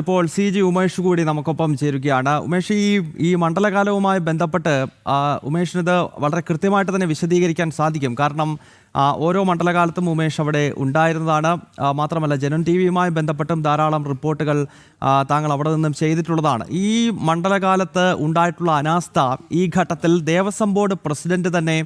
ഇപ്പോൾ C G Umesh കൂടി നമുക്കൊപ്പം ചേരുകയാണ്. ഉമേഷ് ഈ ഈ മണ്ഡലകാലവുമായി ബന്ധപ്പെട്ട് ഉമേഷിനത് വളരെ കൃത്യമായിട്ട് തന്നെ വിശദീകരിക്കാൻ സാധിക്കും. കാരണം ഓരോ മണ്ഡലകാലത്തും ഉമേഷ് അവിടെ ഉണ്ടായിരുന്നതാണ്. മാത്രമല്ല ജനം ടി വിയുമായി ബന്ധപ്പെട്ടും ധാരാളം റിപ്പോർട്ടുകൾ താങ്കൾ അവിടെ നിന്നും ചെയ്തിട്ടുള്ളതാണ്. ഈ മണ്ഡലകാലത്ത് ഉണ്ടായിട്ടുള്ള അനാസ്ഥ ഈ ഘട്ടത്തിൽ ദേവസ്വം ബോർഡ് പ്രസിഡന്റ് തന്നെ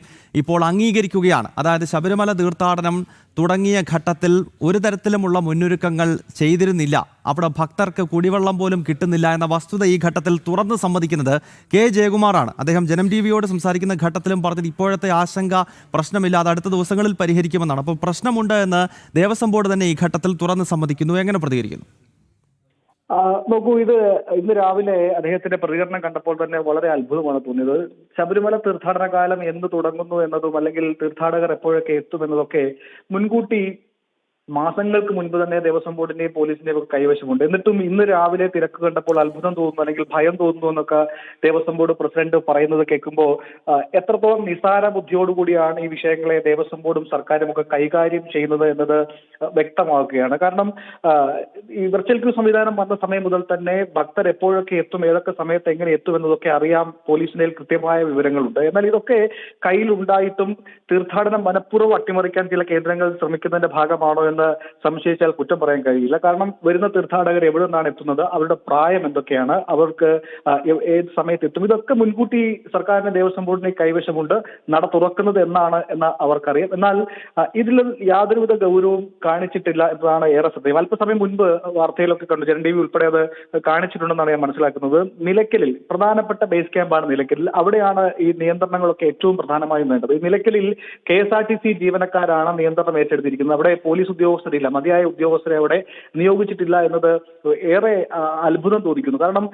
ഇപ്പോൾ അംഗീകരിക്കുകയാണ്. അതായത് ശബരിമല തീർത്ഥാടനം തുടങ്ങിയ ഘട്ടത്തിൽ ഒരു തരത്തിലുമുള്ള മുന്നൊരുക്കങ്ങൾ ചെയ്തിരുന്നില്ല. അവിടെ ഭക്തർക്ക് കുടിവെള്ളം പോലും കിട്ടുന്നില്ല എന്ന വസ്തുത ഈ ഘട്ടത്തിൽ തുറന്ന് സമ്മതിക്കുന്നത് കെ ജയകുമാറാണ്. അദ്ദേഹം ജനം ടി വിയോട് സംസാരിക്കുന്ന ഘട്ടത്തിലും പറഞ്ഞത് ഇപ്പോഴത്തെ ആശങ്ക പ്രശ്നമില്ലാതെ അടുത്ത ദിവസങ്ങളിൽ പരിഹരിക്കുമെന്നാണ്. അപ്പോൾ പ്രശ്നമുണ്ട് എന്ന് ദേവസ്വം ബോർഡ് തന്നെ ഈ ഘട്ടത്തിൽ തുറന്ന് സമ്മതിക്കുന്നു. എങ്ങനെ പ്രതികരിക്കുന്നു? നോക്കൂ ഇത് ഇന്ന് രാവിലെ അദ്ദേഹത്തിന്റെ പ്രതികരണം കണ്ടപ്പോൾ തന്നെ വളരെ അത്ഭുതമാണ് തോന്നിയത്. ശബരിമല തീർത്ഥാടന കാലം എന്ന് തുടങ്ങുന്നു എന്നതും അല്ലെങ്കിൽ തീർത്ഥാടകർ എപ്പോഴൊക്കെ എത്തുമെന്നതൊക്കെ മുൻകൂട്ടി മാസങ്ങൾക്ക് മുൻപ് തന്നെ ദേവസ്വം ബോർഡിന്റെയും പോലീസിന്റെയും ഒക്കെ കൈവശമുണ്ട്. എന്നിട്ടും ഇന്ന് രാവിലെ തിരക്ക് കണ്ടപ്പോൾ അത്ഭുതം തോന്നുന്നു അല്ലെങ്കിൽ ഭയം തോന്നുന്നു എന്നൊക്കെ ദേവസ്വം ബോർഡ് പ്രസിഡന്റ് പറയുന്നത് കേൾക്കുമ്പോൾ എത്രത്തോളം നിസാര ബുദ്ധിയോടുകൂടിയാണ് ഈ വിഷയങ്ങളെ ദേവസ്വം ബോർഡും സർക്കാരും ഒക്കെ കൈകാര്യം ചെയ്യുന്നത് എന്നത് വ്യക്തമാക്കുകയാണ്. കാരണം ഈ വെർച്വൽ ക്യൂ സംവിധാനം വന്ന സമയം മുതൽ തന്നെ ഭക്തർ എപ്പോഴൊക്കെ എത്തും ഏതൊക്കെ സമയത്ത് എങ്ങനെ എത്തും എന്നതൊക്കെ അറിയാം. പോലീസിന്റെ കൃത്യമായ വിവരങ്ങളുണ്ട്. എന്നാൽ ഇതൊക്കെ കയ്യിലുണ്ടായിട്ടും തീർത്ഥാടനം മനഃപൂർവം അട്ടിമറിക്കാൻ ചില കേന്ദ്രങ്ങൾ ശ്രമിക്കുന്നതിന്റെ ഭാഗമാണോ എന്ന് സംശയിച്ചാൽ കുറ്റം പറയാൻ കഴിയില്ല. കാരണം വരുന്ന തീർത്ഥാടകർ എവിടെ നിന്നാണ് എത്തുന്നത്? അവരുടെ പ്രായം എന്തൊക്കെയാണ്? അവർക്ക് ഏത് സമയത്ത് എത്തും? ഇതൊക്കെ മുൻകൂട്ടി സർക്കാരിന്റെ ദേവസ്വം ബോർഡിന് കൈവശമുണ്ട്. നട തുറക്കുന്നത് എന്നാണ് എന്ന് അവർക്കറിയാം. എന്നാൽ ഇതിൽ യാതൊരുവിധ ഗൗരവവും കാണിച്ചിട്ടില്ല എന്നതാണ് ഏറെ ശ്രദ്ധേയം. അല്പസമയം മുൻപ് വാർത്തയിലൊക്കെ കണ്ടു. ജനൻ ടി വി ഉൾപ്പെടെ അത് കാണിച്ചിട്ടുണ്ടെന്നാണ് ഞാൻ മനസ്സിലാക്കുന്നത്. നിലയ്ക്കലിൽ പ്രധാനപ്പെട്ട ബേസ് ക്യാമ്പാണ് നിലയ്ക്കലിൽ. അവിടെയാണ് ഈ നിയന്ത്രണങ്ങളൊക്കെ ഏറ്റവും പ്രധാനമായും വേണ്ടത്. ഈ നിലയ്ക്കലിൽ K S R T C ജീവനക്കാരാണ് നിയന്ത്രണം ഏറ്റെടുത്തിരിക്കുന്നത്. അവിടെ പോലീസ് ഉദ്യോഗസ്ഥരില്ല. മതിയായ ഉദ്യോഗസ്ഥരെ അവിടെ നിയോഗിച്ചിട്ടില്ല എന്നത് ഏറെ അത്ഭുതം തോന്നിക്കുന്നു. കാരണം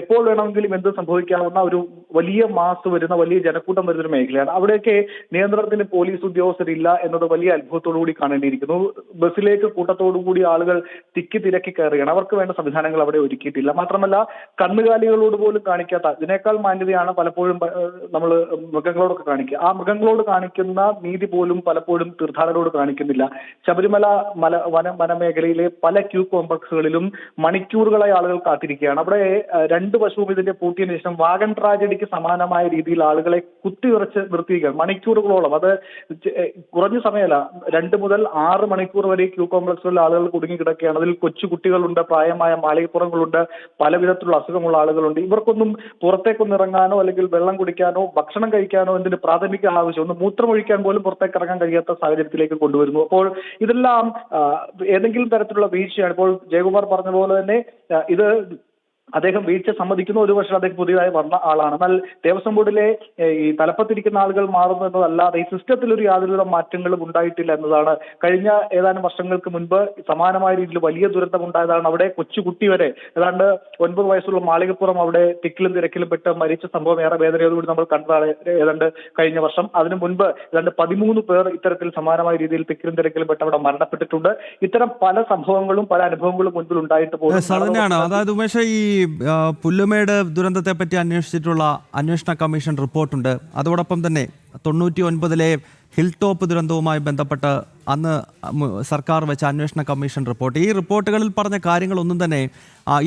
എപ്പോൾ വേണമെങ്കിലും എന്ത് സംഭവിക്കാവുന്ന ഒരു വലിയ മാസ് വരുന്ന വലിയ ജനക്കൂട്ടം വരുന്ന ഒരു മേഖലയാണ്. അവിടെയൊക്കെ നിയന്ത്രണത്തിന് പോലീസ് ഉദ്യോഗസ്ഥരില്ല എന്നത് വലിയ അത്ഭുതത്തോടു കൂടി കാണേണ്ടിയിരിക്കുന്നു. ബസ്സിലേക്ക് കൂട്ടത്തോടു കൂടി ആളുകൾ തിക്കി തിരക്കി കയറുകയാണ്. അവർക്ക് വേണ്ട സംവിധാനങ്ങൾ അവിടെ ഒരുക്കിയിട്ടില്ല. മാത്രമല്ല കന്നുകാലികളോട് പോലും കാണിക്കാത്ത ഇതിനേക്കാൾ മാന്യതയാണ് പലപ്പോഴും നമ്മൾ മൃഗങ്ങളോടൊക്കെ കാണിക്കുക. ആ മൃഗങ്ങളോട് കാണിക്കുന്ന നീതി പോലും പലപ്പോഴും തീർത്ഥാടകരോട് കാണിക്കുന്നില്ല. ശബരിമല മല വന വനമേഖലയിലെ പല ക്യൂ കോംപ്ലക്സുകളിലും മണിക്കൂറുകളായി ആളുകൾ കാത്തിരിക്കുകയാണ്. അവിടെ രണ്ട് വശവും ഇതിന്റെ പൂട്ടിയതിനു ശേഷം വാഗൺ ട്രാജഡിക്ക് സമാനമായ രീതിയിൽ ആളുകളെ കുത്തിയുറച്ച് നിർത്തിയിരിക്കുകയാണ്. മണിക്കൂറുകളോളം. അത് കുറഞ്ഞ സമയമല്ല. രണ്ട് മുതൽ ആറ് മണിക്കൂർ വരെ ക്യൂ കോംപ്ലക്സുകളിൽ ആളുകൾ കുടുങ്ങി കിടക്കുകയാണ്. അതിൽ കൊച്ചു കുട്ടികളുണ്ട് പ്രായമായ മാളികപ്പുറങ്ങളുണ്ട് പല വിധത്തിലുള്ള അസുഖമുള്ള ആളുകളുണ്ട്. ഇവർക്കൊന്നും പുറത്തേക്കൊന്നും ഇറങ്ങാനോ അല്ലെങ്കിൽ വെള്ളം കുടിക്കാനോ ഭക്ഷണം കഴിക്കാനോ എന്തിന് പ്രാഥമിക ആവശ്യം? ഒന്ന് മൂത്രമൊഴിക്കാൻ പോലും പുറത്തേക്ക് ഇറങ്ങാൻ കഴിയാത്ത സാഹചര്യത്തിലേക്ക് കൊണ്ടുവരുന്നു. അപ്പോൾ ഇതെല്ലാം ഏതെങ്കിലും തരത്തിലുള്ള വീഴ്ചയാണ്. ഇപ്പോൾ ജയകുമാർ പറഞ്ഞ പോലെ തന്നെ ഇത് അദ്ദേഹം വീഴ്ച സമ്മതിക്കുന്നു. ഒരു പക്ഷേ അദ്ദേഹം പുതിയതായി വന്ന ആളാണ്. എന്നാൽ ദേവസ്വം ബോർഡിലെ ഈ തലപ്പത്തിരിക്കുന്ന ആളുകൾ മാറുന്നു എന്നതല്ലാതെ ഈ സിസ്റ്റത്തിൽ ഒരു യാതൊരുവിധ മാറ്റങ്ങളും ഉണ്ടായിട്ടില്ല എന്നതാണ്. കഴിഞ്ഞ ഏതാനും വർഷങ്ങൾക്ക് മുൻപ് സമാനമായ രീതിയിൽ വലിയ ദുരന്തം ഉണ്ടായതാണ് അവിടെ കൊച്ചുകുട്ടി വരെ. ഏതാണ്ട് ഒൻപത് വയസ്സുള്ള മാളികപ്പുറം അവിടെ തിക്കിലും തിരക്കിലും പെട്ട് മരിച്ച സംഭവം ഏറെ വേദനയോടുകൂടി നമ്മൾ കണ്ടതാണ്. ഏതാണ്ട് കഴിഞ്ഞ വർഷം. അതിനു മുൻപ് ഏതാണ്ട് പതിമൂന്ന് പേർ ഇത്തരത്തിൽ സമാനമായ രീതിയിൽ തിക്കിലും തിരക്കിലും പെട്ട് അവിടെ മരണപ്പെട്ടിട്ടുണ്ട്. ഇത്തരം പല സംഭവങ്ങളും പല അനുഭവങ്ങളും മുൻപിൽ ഉണ്ടായിട്ട് പോകുന്നു അതായത് ഉമേഷ് ഈ പുല്ലുമേട് ദുരന്തത്തെപ്പറ്റി അന്വേഷിച്ചിട്ടുള്ള അന്വേഷണ കമ്മീഷൻ റിപ്പോർട്ടുണ്ട്. അതോടൊപ്പം തന്നെ തൊണ്ണൂറ്റി ഒൻപതിലെ ഹിൽ ടോപ്പ് ദുരന്തവുമായി ബന്ധപ്പെട്ട് അന്ന് സർക്കാർ വെച്ച അന്വേഷണ കമ്മീഷൻ റിപ്പോർട്ട്. ഈ റിപ്പോർട്ടുകളിൽ പറഞ്ഞ കാര്യങ്ങളൊന്നും തന്നെ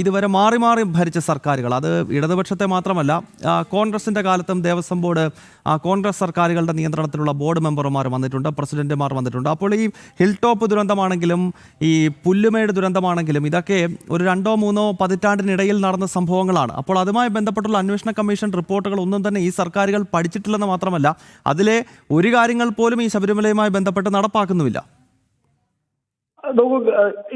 ഇതുവരെ മാറി മാറി ഭരിച്ച സർക്കാരുകൾ അത് ഇടതുപക്ഷത്തെ മാത്രമല്ല കോൺഗ്രസിന്റെ കാലത്തും ദേവസ്വം ബോർഡ് കോൺഗ്രസ് സർക്കാരുകളുടെ നിയന്ത്രണത്തിലുള്ള ബോർഡ് മെമ്പർമാർ വന്നിട്ടുണ്ട് പ്രസിഡന്റുമാർ വന്നിട്ടുണ്ട്. അപ്പോൾ ഈ ഹിൽ ടോപ്പ് ദുരന്തമാണെങ്കിലും ഈ പുല്ലുമേട് ദുരന്തമാണെങ്കിലും ഇതൊക്കെ ഒരു രണ്ടോ മൂന്നോ പതിറ്റാണ്ടിനിടയിൽ നടന്ന സംഭവങ്ങളാണ്. അപ്പോൾ അതുമായി ബന്ധപ്പെട്ടുള്ള അന്വേഷണ കമ്മീഷൻ റിപ്പോർട്ടുകൾ ഒന്നും തന്നെ ഈ സർക്കാരുകൾ പഠിച്ചിട്ടില്ലെന്ന് മാത്രമല്ല അതിലെ ഒരു കാര്യങ്ങൾ പോലും ഈ ശബരിമലയുമായി ബന്ധപ്പെട്ട് നടപ്പാക്കുന്നുമില്ല. നോക്കൂ ഏഹ്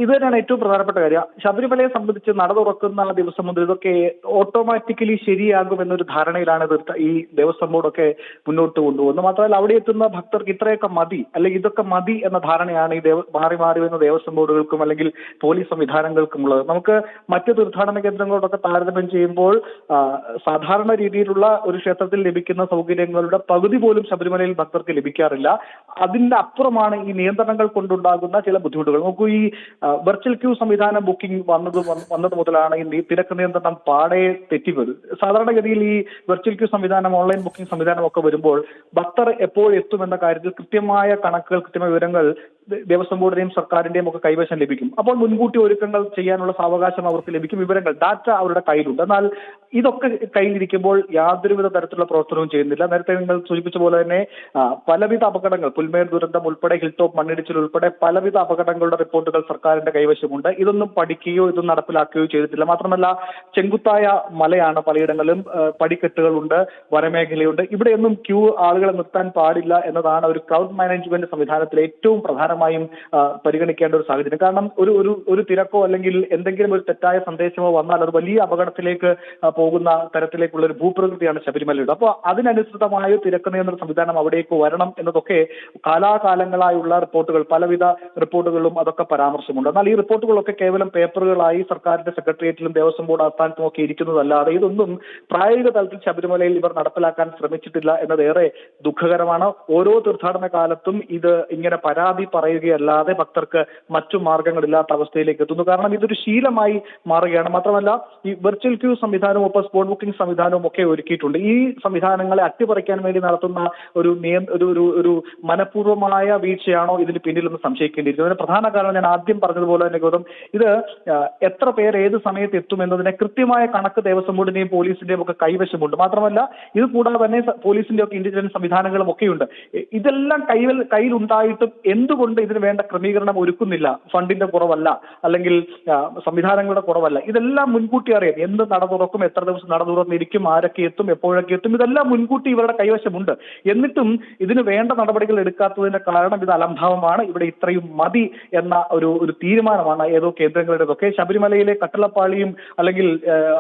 ഇത് തന്നെയാണ് ഏറ്റവും പ്രധാനപ്പെട്ട കാര്യം. ശബരിമലയെ സംബന്ധിച്ച് നട തുറക്കുന്ന ദിവസം മുതൽ ഇതൊക്കെ ഓട്ടോമാറ്റിക്കലി ശരിയാകും എന്നൊരു ധാരണയിലാണ് ഈ ദേവസ്വം ബോർഡൊക്കെ മുന്നോട്ട് കൊണ്ടുപോകുന്നത്. മാത്രമല്ല അവിടെ എത്തുന്ന ഭക്തർക്ക് ഇത്രയൊക്കെ മതി അല്ലെങ്കിൽ ഇതൊക്കെ മതി എന്ന ധാരണയാണ് ഈ ദേവ മാറി മാറി വരുന്ന ദേവസ്വം ബോർഡുകൾക്കും അല്ലെങ്കിൽ പോലീസ് സംവിധാനങ്ങൾക്കും ഉള്ളത്. നമുക്ക് മറ്റ് തീർത്ഥാടന കേന്ദ്രങ്ങളോടൊക്കെ താരതമ്യം ചെയ്യുമ്പോൾ സാധാരണ രീതിയിലുള്ള ഒരു ക്ഷേത്രത്തിൽ ലഭിക്കുന്ന സൗകര്യങ്ങളുടെ പകുതി പോലും ശബരിമലയിൽ ഭക്തർക്ക് ലഭിക്കാറില്ല. അതിന്റെ അപ്പുറമാണ് ഈ നിയന്ത്രണങ്ങൾ കൊണ്ടുണ്ടാകുന്ന ചില ബുദ്ധിമുട്ടുകൾ. നോക്കൂ ഈ വെർച്വൽ ക്യൂ സംവിധാനം ബുക്കിംഗ് വന്നത് വന്ന- വന്നത് മുതലാണ് ഈ തിരക്ക് നിയന്ത്രണം പാടെ തെറ്റിപ്പോയത്. സാധാരണഗതിയിൽ ഈ വെർച്വൽ ക്യൂ സംവിധാനം ഓൺലൈൻ ബുക്കിംഗ് സംവിധാനം ഒക്കെ വരുമ്പോൾ ഭക്തർ എപ്പോൾ എത്തുമെന്ന കാര്യത്തിൽ കൃത്യമായ കണക്കുകൾ കൃത്യമായ വിവരങ്ങൾ ദേവസ്വം ബോർഡിന്റെയും സർക്കാരിന്റെയും ഒക്കെ കൈവശം ലഭിക്കും. അപ്പോൾ മുൻകൂട്ടി ഒരുക്കങ്ങൾ ചെയ്യാനുള്ള സാവകാശം അവർക്ക് ലഭിക്കും. വിവരങ്ങൾ ഡാറ്റ അവരുടെ കയ്യിലുണ്ട്. എന്നാൽ ഇതൊക്കെ കയ്യിലിരിക്കുമ്പോൾ യാതൊരുവിധ തരത്തിലുള്ള പ്രവർത്തനവും ചെയ്യുന്നില്ല. നേരത്തെ നിങ്ങൾ സൂചിപ്പിച്ച പോലെ തന്നെ പലവിധ അപകടങ്ങൾ പുൽമേർ ദുരന്തം ഉൾപ്പെടെ ഹിൽ ടോപ്പ് മണ്ണിടിച്ചിൽ ഉൾപ്പെടെ പലവിധ അപകടങ്ങളുടെ റിപ്പോർട്ടുകൾ സർക്കാരിന്റെ കൈവശമുണ്ട്. ഇതൊന്നും പഠിക്കുകയോ ഇതൊന്നും നടപ്പിലാക്കുകയോ ചെയ്തിട്ടില്ല. മാത്രമല്ല ചെങ്കുത്തായ മലയാണ് പലയിടങ്ങളിലും പടിക്കെട്ടുകളുണ്ട് വനമേഖലയുണ്ട്. ഇവിടെയൊന്നും ക്യൂ ആളുകളെ നിർത്താൻ പാടില്ല എന്നതാണ് ഒരു ക്രൗഡ് മാനേജ്മെന്റ് സംവിധാനത്തിലെ ഏറ്റവും പ്രധാനമായും ആ, പരിഗണിക്കേണ്ട ഒരു സാഹചര്യം. കാരണം ഒരു ഒരു ഒരു തിരക്കോ അല്ലെങ്കിൽ എന്തെങ്കിലും ഒരു തെറ്റായ സന്ദേശമോ വന്നാൽ അത് വലിയ അപകടത്തിലേക്ക് പോകുന്ന തരത്തിലേക്കുള്ള ഒരു ഭൂപ്രകൃതിയാണ് ശബരിമലയുടെ. അപ്പോൾ അതിനനുസൃതമായ തിരക്ക് നിയന്ത്രണ സംവിധാനം അവിടേക്ക് വരണം എന്നതൊക്കെ കാലാകാലങ്ങളായുള്ള റിപ്പോർട്ടുകൾ പലവിധ റിപ്പോർട്ടുകളും അതൊക്കെ പരാമർശമുണ്ട്. എന്നാൽ ഈ റിപ്പോർട്ടുകളൊക്കെ കേവലം പേപ്പറുകളായി സർക്കാരിന്റെ സെക്രട്ടേറിയറ്റിലും ദേവസ്വം ബോർഡ് ആസ്ഥാനത്തും ഒക്കെ ഇരിക്കുന്നതല്ലാതെ ഇതൊന്നും പ്രായോഗിക തലത്തിൽ ശബരിമലയിൽ ഇവർ നടപ്പിലാക്കാൻ ശ്രമിച്ചിട്ടില്ല എന്നത് എന്നതേറെ ദുഃഖകരമാണ്. ഓരോ തീർത്ഥാടന കാലത്തും ഇത് ഇങ്ങനെ പരാതി പറയുകയല്ലാതെ ഭക്തർക്ക് മറ്റു മാർഗങ്ങളില്ലാത്ത അവസ്ഥയിലേക്ക് എത്തുന്നു. കാരണം ഇതൊരു ശീലമായി മാറുകയാണ്. മാത്രമല്ല ഈ വെർച്വൽ ക്യൂ സംവിധാനവും ഒപ്പം സ്പോട്ട് ബുക്കിംഗ് സംവിധാനവും ഒക്കെ ഒരുക്കിയിട്ടുണ്ട്. ഈ സംവിധാനങ്ങളെ അട്ടിപ്പറിക്കാൻ വേണ്ടി നടത്തുന്ന ഒരു നിയം ഒരു ഒരു ഒരു മനഃപൂർവമായ വീഴ്ചയാണോ ഇതിന് പിന്നിലെന്ന് സംശയിക്കേണ്ടിയിരിക്കുന്നു. അതിന് പ്രധാന കാരണം ഞാൻ ആദ്യം പറഞ്ഞതുപോലെ തന്നെ ഗൗതം ഇത് എത്ര പേർ ഏത് സമയത്ത് എത്തും എന്നതിനെ കൃത്യമായ കണക്ക് ദേവസ്വം ബോർഡിന്റെയും പോലീസിന്റെയും ഒക്കെ കൈവശമുണ്ട്. മാത്രമല്ല ഇത് കൂടാതെ തന്നെ പോലീസിന്റെ ഒക്കെ ഇന്റലിജൻസ് സംവിധാനങ്ങളും ഒക്കെയുണ്ട്. ഇതെല്ലാം കയ്യിൽ കയ്യിലുണ്ടായിട്ടും എന്തുകൊണ്ട് ഇതിന് വേണ്ട ക്രമീകരണം ഒരുക്കുന്നില്ല. ഫണ്ടിന്റെ കുറവല്ല. അല്ലെങ്കിൽ സംവിധാനങ്ങളുടെ കുറവല്ല. ഇതെല്ലാം മുൻകൂട്ടി അറിയാം. എന്ത് നട തുറക്കും എത്ര ദിവസം നട തുറന്നിരിക്കും ആരൊക്കെ എത്തും എപ്പോഴൊക്കെ എത്തും ഇതെല്ലാം മുൻകൂട്ടി ഇവരുടെ കൈവശമുണ്ട്. എന്നിട്ടും ഇതിന് വേണ്ട നടപടികൾ എടുക്കാത്തതിന്റെ കാരണം ഇത് അലംഭാവമാണ്. ഇവിടെ ഇത്രയും മതി എന്ന ഒരു ഒരു തീരുമാനമാണ് ഏതോ കേന്ദ്രങ്ങളുടേതൊക്കെ ശബരിമലയിലെ കട്ടളപ്പാളിയും അല്ലെങ്കിൽ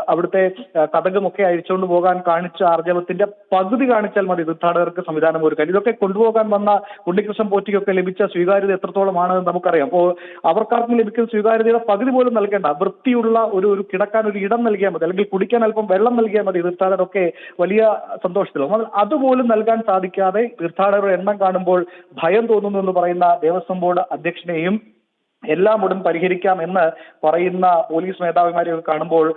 അവിടുത്തെ കഥകമൊക്കെ അഴിച്ചുകൊണ്ട് പോകാൻ കാണിച്ച ആർജവത്തിന്റെ പകുതി കാണിച്ചാൽ മതി തീർത്ഥാടകർക്ക് സംവിധാനം ഒരുക്കാൻ. ഇതൊക്കെ കൊണ്ടുപോകാൻ വന്ന ഉണ്ണികൃഷ്ണൻ പോറ്റിക്കൊക്കെ ലഭിച്ച സ്വീകാര്യത എത്രത്തോളമാണ് നമുക്കറിയാം. അപ്പോൾ അവർക്കാർക്കും ലഭിക്കുന്ന സ്വീകാര്യതയുടെ പകുതി പോലും നൽകേണ്ട വൃത്തിയുള്ള ഒരു ഒരു കിടക്കാൻ ഒരു ഇടം നൽകിയാൽ മതി അല്ലെങ്കിൽ കുടിക്കാൻ അല്പം വെള്ളം നൽകിയാൽ മതി തീർത്ഥാടകരൊക്കെ വലിയ സന്തോഷത്തിലാവും അതുപോലും നൽകാൻ സാധിക്കാതെ തീർത്ഥാടകരുടെ എണ്ണം കാണുമ്പോൾ ഭയം തോന്നുന്നു എന്ന് പറയുന്ന ദേവസ്വം ബോർഡ് അധ്യക്ഷനെയും എല്ലാം ഉടൻ പരിഹരിക്കാം എന്ന് പറയുന്ന പോലീസ് മേധാവിമാരെയൊക്കെ കാണുമ്പോൾ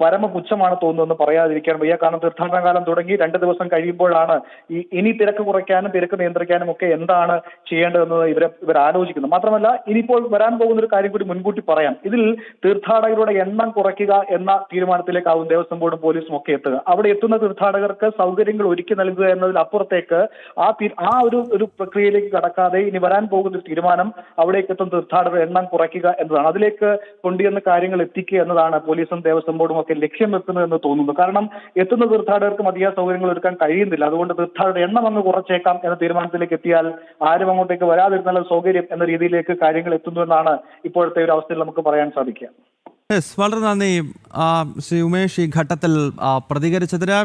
പരമപുച്ഛമാണ് തോന്നുന്നതെന്ന് പറയാതിരിക്കാൻ വയ്യ. കാരണം തീർത്ഥാടന കാലം തുടങ്ങി രണ്ട് ദിവസം കഴിയുമ്പോഴാണ് ഈ ഇനി തിരക്ക് കുറയ്ക്കാനും തിരക്ക് നിയന്ത്രിക്കാനും ഒക്കെ എന്താണ് ചെയ്യേണ്ടതെന്ന് ഇവരെ ഇവർ ആലോചിക്കുന്നത് മാത്രമല്ല ഇനിയിപ്പോൾ വരാൻ പോകുന്ന ഒരു കാര്യം കൂടി മുൻകൂട്ടി പറയാം. ഇതിൽ തീർത്ഥാടകരുടെ എണ്ണം കുറയ്ക്കുക എന്ന തീരുമാനത്തിലേക്കാവും ദേവസ്വം ബോർഡും പോലീസും ഒക്കെ എത്തുക. അവിടെ എത്തുന്ന തീർത്ഥാടകർക്ക് സൗകര്യങ്ങൾ ഒരുക്കി നൽകുക എന്നതിൽ അപ്പുറത്തേക്ക് ആ ആ ഒരു ഒരു പ്രക്രിയയിലേക്ക് കടക്കാതെ ഇനി വരാൻ പോകുന്ന ഒരു തീരുമാനം അവിടേക്ക് എത്തുന്ന തീർത്ഥാടകരുടെ എണ്ണം കുറയ്ക്കുക എന്നതാണ്. അതിലേക്ക് കൊണ്ടുവന്ന കാര്യങ്ങൾ എത്തിക്കുക എന്നതാണ് പോലീസും ദേവസ്വം ബോർഡും ഒക്കെ ലക്ഷ്യം വെക്കുന്നതെന്ന് തോന്നുന്നു. കാരണം എത്തുന്ന തീർത്ഥാടകർക്ക് മതിയായ സൗകര്യങ്ങൾ ഒരുക്കാൻ കഴിയുന്നില്ല. അതുകൊണ്ട് തീർത്ഥാടകരുടെ എണ്ണം അങ്ങ് കുറച്ചേക്കാം എന്ന തീരുമാനത്തിലേക്ക് എത്തിയാൽ ആരും അങ്ങോട്ടേക്ക് വരാതിരുന്നാൽ സൗകര്യം എന്ന രീതിയിലേക്ക് കാര്യങ്ങൾ എത്തുന്നു എന്നാണ് ഇപ്പോഴത്തെ ഒരു അവസ്ഥയിൽ നമുക്ക് പറയാൻ സാധിക്കുക. വളരെ നന്ദി. ശ്രീ ഉമേഷ് ഈ ഘട്ടത്തിൽ പ്രതികരിച്ചതിന്